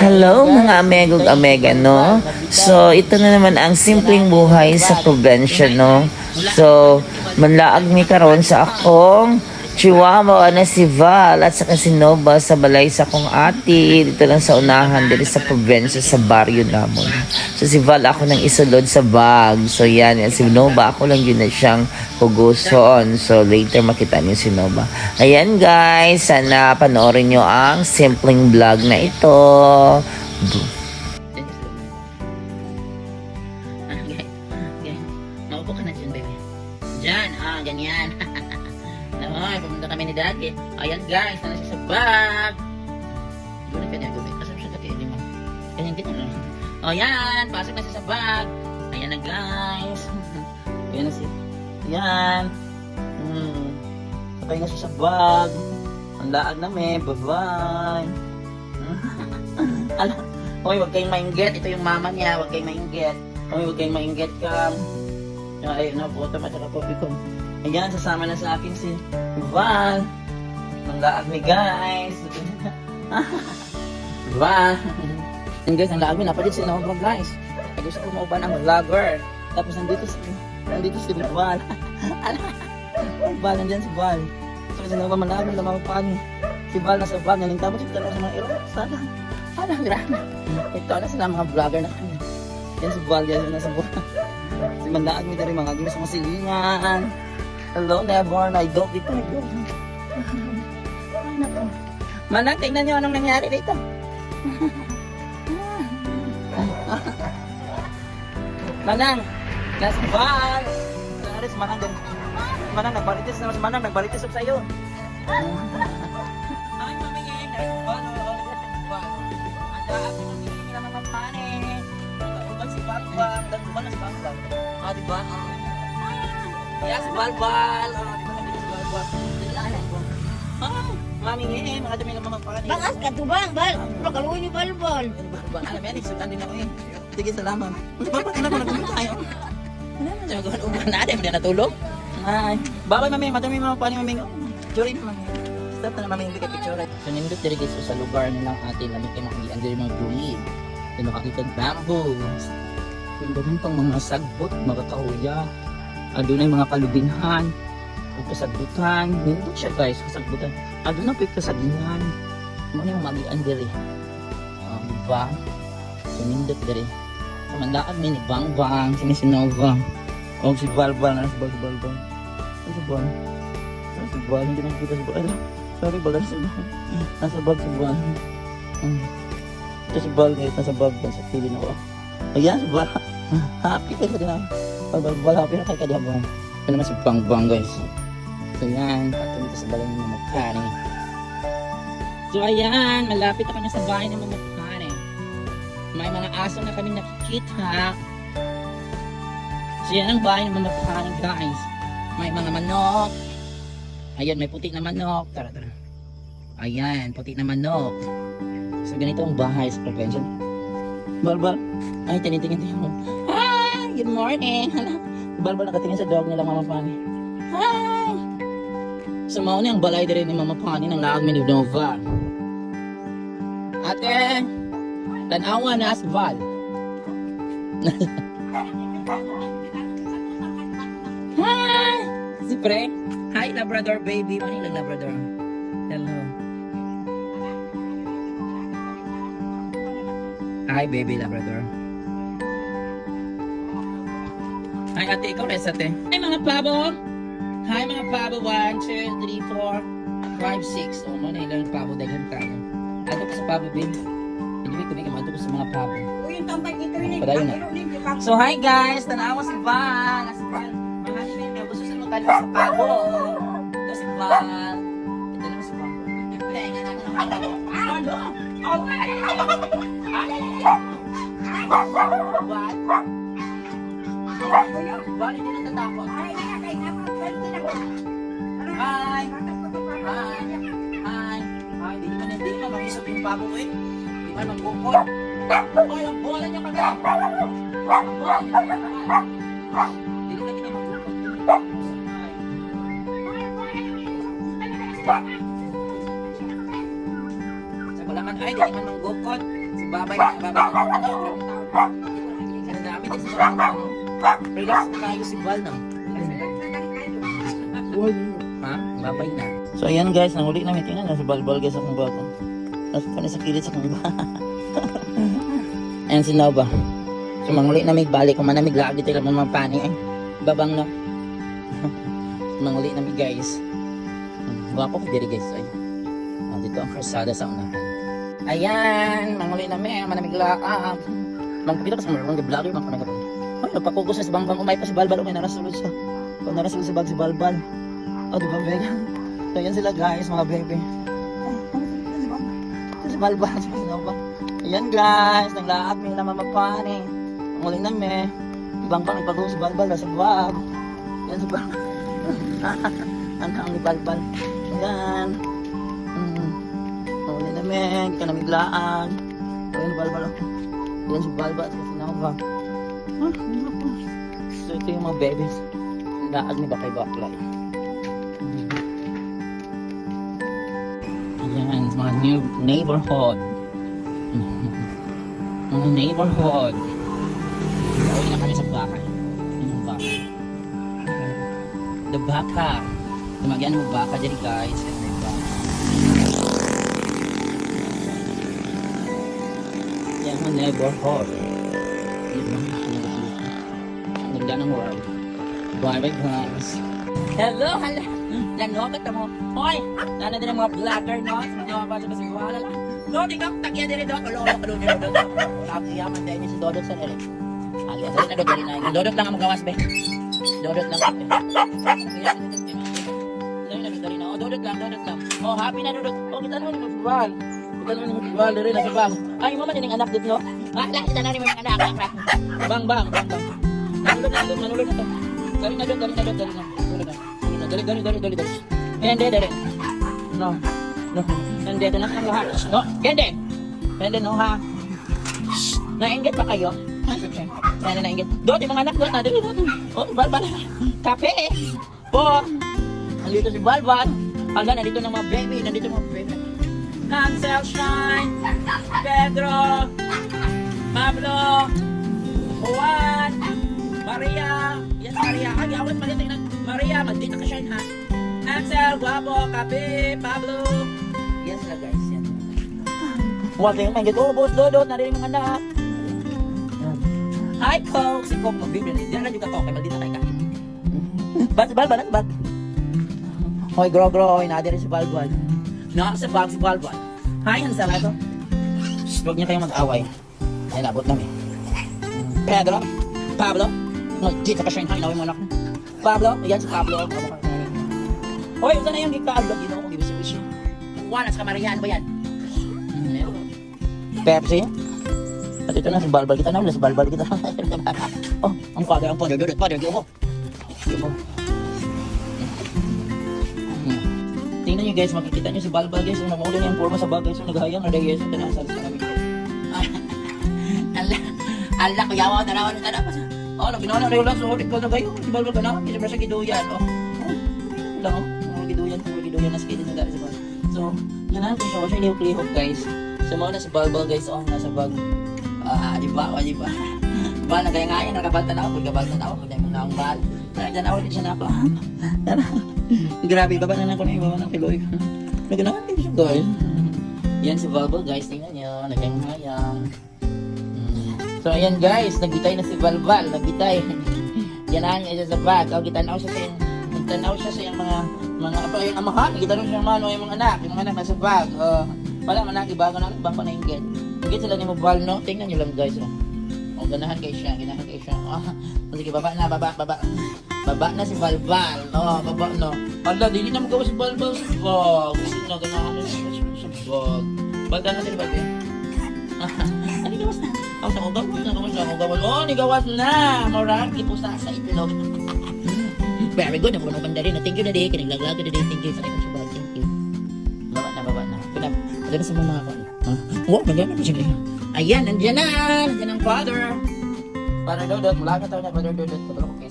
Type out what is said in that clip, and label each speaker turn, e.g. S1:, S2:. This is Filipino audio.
S1: Hello mga amegog amega no. So ito na naman ang simpleng buhay sa probensya no. So manlaag mi karon sa akong Chihuahua na si Val at saka si Nova sa balay sa akong ate dito lang sa unahan dito sa probensya sa baryo namon. So si Val ako nang isulod sa bag. So yan, yan si Nova ako lang yun na siyang huguson. So later makita niyo si Nova. Ayan guys, sana panoorin niyo ang simpleng vlog na ito.
S2: Okay. Okay. Naupo ka na dyan, baby. Dyan. Ah, ganyan. Ay, pumunta kami ni Daddy. Ayan, guys. Na nasa sa bag. Doon ka niya gawin. Kasama siya. Hindi mo. Ganyan, ganyan lang. O, yan. Pasok na siya sa bag. Ayan na, guys. Ayan na siya. Ayan. Hmm. Sakay na siya sa bag. Ang laag namin. Bye-bye. Ala. Hoy, huwag kayong mainggit. Ito yung mama niya. Huwag kayong mainggit. Hoy, huwag kayong mainggit ka. Ay, na po, tama tsaka po ko. Ayan, sasama na sa akin si Val. Ang laag ni guys. Val. And guys, ang laag mi, napalit si Nova guys. Ay, gusto ko mauban ang vlogger. Tapos nandito si, nandito si Val. Val, nandyan si Val. So, si Nova malalim na pani. Si Val nasa Val, naling tapos ito sa mga iro. Sana. Sana, grabe. Ito na sila mga vlogger na kami. Yan si Val, yan nasa Val. Si Mandaag mi dari mga gimis mga Hello, never na dog dito. Ay, nako. Manang, tingnan niyo anong nangyari dito. Manang, nasa Val. Nangyari si Manang. Manang, nagbalitis na si Manang, nagbalitis sa iyo. Ay, mami, nasa Val. Ang ko hindi naman mapanin. Uban si Balbal. Uban na si Balbal. Ah, di ba? Ah. Yeah, si Balbal. Ah? Ah, mami eh, mga dami ng mga panin.
S3: Bangas ka tubang, bal. Pero kaluin ni balbal.
S2: Balbal. Alam yan, isutan din ako eh. Sige, salamat. Balbal, kailan mo nagpunta tayo? Wala na, siya gawin uban natin. Hindi natulog. Ay, babay mami, madami mga panin mami. Churi na mami. Stop na mami, hindi kay picture. So, nindot diri guys sa lugar nilang atin. Lami kayo makagian diri mga buwi. Kaya makakita ng bamboos. Yung ganun pang mga sagbot, mga kahuya. Ando na yung mga kalubinhan. O kasagbutan. Nindot siya guys, kasagbutan. Ando na yung kasagbutan. Mga yung magian diri. Uh, diba? So, nindot diri. So, mandaan may ni Bang Bang, sinisinova. O si Balbal, na si Balbal. Ano si Bal? Ano si Bal? Hindi na kita si Bal. Sorry, Bal. Nasa Bal. Nasa bag si Bal. Hmm. Ito si Bal guys, nasa bag. Nasa feeling ako. Ayan, si Bal. Happy ka din ako. Bal, Bal, Bal, happy na kayo kadi habang. Ito naman si Bang Bang guys. So yan, patungo sa balay ng mga magkani. So ayan, malapit na sa bahay ng mga magkani. May mga aso na kami nakikita. So yan ang bahay ng mga magkani guys. May mga manok. Ayan, may puti na manok. Tara, tara. Ayan, puti na manok. So ganito ang bahay sa prevention. Balbal. Ay, tinitingin tayo. Hi! Good morning! Balbal nakatingin sa dog nila Mama Pani. Hi! So mauna ang balay din ni Mama Pani ng laag ni Nova. Ate! Tanawa na as Val. Hi! Si Pre. Hi, Labrador baby. Ano yung Labrador? Hello. Hi, baby Labrador. Hi, ate. Ikaw rin ate. Hi, mga pabo. Hi, mga pabo. 1, 2, 3, 4, 5, 6. Oh, ano ilang pabo? Dagan tayo. Ato ko sa pabo, babe. Anyway, kami kami ato ko sa mga pabo. Padayon na. So, hi guys! Tanawa si Val. Si Val. Hindi na gusto sa mga sa pabo. Ito si Val. Ito naman si Val. Tenga na ng pabo. Ano? Okay! Val? Val, hindi natatakot. Hi! Hi! Hi! Hi! Di man hindi man mag-isip yung ko eh. Di man mag-bukod. Ay, ang bola niya kagad. Ang bola niya kagad. Dili lagi na. Sa kulangan ay, di man mag-bukod. Sa Babay na, babay na. Ang dami din sa mga Relax na tayo si Val na. Ha? Babay na. So ayan guys, nahuli namin. Tingnan na si Balbal guys akong bago. Nasa pa sa kilid sa akong ba. ayan si Nova. So manghuli na may balik. Kung manamig laag dito lang mga pani. Ay, babang no. manghuli na may guys. Wapo ko diri guys. Ay. Ah, dito ang karsada sa unahan. Ayan, manghuli na may manamig laag. Magpapita ka sa mga vlogger mga kanagapan. Ay, nagpakugos na bangbang umay pa si Balbal. Umay narasulod siya. Kung narasulod sa bag si Balbal. Oh, di ba, Vega? So, yan sila guys, mga bebe. Si Balbal, si Nova. Ayan guys, naglaak may naman magpani. Ang uling na me. Pang ipag si Balbal sa bag. Yan si Balbal. Ang ang ni Balbal. Ayan. Mm. Ang uling na me. Ka na miglaan. Ayan si Balbal. Ayan si Balbal si Nova. Ah, So, ito yung mga babies. Laag ni Bakay Baklay. Ayan, mga new neighborhood. Mga neighborhood. Uwi na kami sa bahay. Yun yung baka. The baka. Tumagyan mo baka dyan guys. Yan yung baka. Neighborhood. Ganda ng world. Bye bye guys. Hello, hello. Nanokat mo. Hoy, nana din ang mga vlogger, no? Hindi mo pa sa wala lang. No, ka takya din do. Kulo kulo kulo din do. Takya man din si Dodot sa nere. Agi sa na dodot na. Yung Dodot lang ang magawas be. Dodot lang. Oh, Dodot lang, Dodot lang. Oh, happy na Dodot. Oh, kita naman yung festival. Kita naman yung festival diri na sa bang. Ay, mo man din ang anak dito, no? Ah, lahat kita na rin mga anak. Bang, bang, bang, bang. Manulod na, na to. Dali na doon, dali na doon, dali na. Dali na. Dali, dali, dali, dali. Hindi, dali. No. No. Hindi, ito na ang. No, hindi. Hindi, no, ha? Nainggit pa kayo? Hindi, nainggit. Doon, yung mga anak doon, na, dali na. Oh, balbal. Kape. Po. Nandito si Balbal. Ala, nandito ng mga baby. Nandito mga baby. Hansel Shine. Pedro. Pablo. Juan. Maria. Yes, Maria. Ay, awan mali tingnan. Maria, magdita ka shine ha. Ansel, Guapo, Kape, Pablo. Yes sila guys. Yan. Huwag kayong manggit. Oh, boss Dodot. Narinig mga. Yan. Hi, Coke. Si Coke magbibili. Diyan na juga Coke. Kay maldita kayo ka. Bat, bal, bal, bat. Hoy, gro, gro. Hoy, nadir si Balbal. Na, sa bag si Balbal. Hi, Ansel. Ito. Shh, Huwag niya kayong mag-away. Ay, nabot namin. Pedro, Pablo, no, dito ka siya yung hangin, mo anak mo. Pablo, ayan si Pablo. Hoy, usan na yung gika-albag, you know, kung ibig sabihin. Juan, at sa Marian, ba yan? Hmm, Pepsi. At ito na si Balbal kita na, wala si Balbal kita. oh, ang father, ang father, dudut, father, giyo ko. Hmm. Tingnan nyo guys, makikita nyo si Balbal guys, yung namulo niya ang forma sa bagay, so naghayang na dahil yung tinasal sa kami. Ala, ala, kuya mo, tanawan, tanawan. Oh, labi na na lang, so, ikaw na kayo, si Balbal ka na, kasi sa giduyan, oh. Oh, lang, oh, giduyan, mga giduyan na sa dali sa bag. So, yun na, siya, siya yung klihok guys. So, mga na si Balbal guys, oh, nasa bag. Ah, di ba, oh, di ba? Ba, nagaya nga yan, nakabanta na ako, pagkabanta na ako, dahil mo na akong bahal. Nandiyan ako, hindi siya na ako. Grabe, baba na na ako na yung baba ng kiloy. Naganahan din siya guys. Yan si Balbal guys, tingnan nyo, nagayang-hayang. So ayan guys, nagitay na si Balbal, nagitay. Yan niya siya sa bag. O, gitanaw siya sa nagtanaw siya sa yung mga mga apa yung amahan, gitanaw siya man yung mga anak, yung mga anak nasa bag. O, wala man anak ibago na bang pa na inggit. Inggit sila ni Mobal no. Tingnan niyo lang guys. Oh. O, ganahan kay siya, ganahan kay siya. Ah, sige, baba na, baba, baba. Baba na si Balbal. No, baba no. Ala, dili na magawa si Balbal bag. Gusto na ganahan na siya sa bag. Balda na din Balbal. Ano na? Ang sa ugaw, na gawas na ugaw. Oh, ni gawas na. Morag ipusa sa itlog. Very good. Ako naman rin. Thank you na di. Kiniglaglag na di. Thank you sa ikong subag. Thank you. Baba na, baba na. Pinap. Ano sa mga ako? Huh? Wow, nandiyan na siya. Ayan, nandiyan na. Nandiyan ang father. Father Dodot. Mula ka tayo na Father Dodot. Patulong ko kayo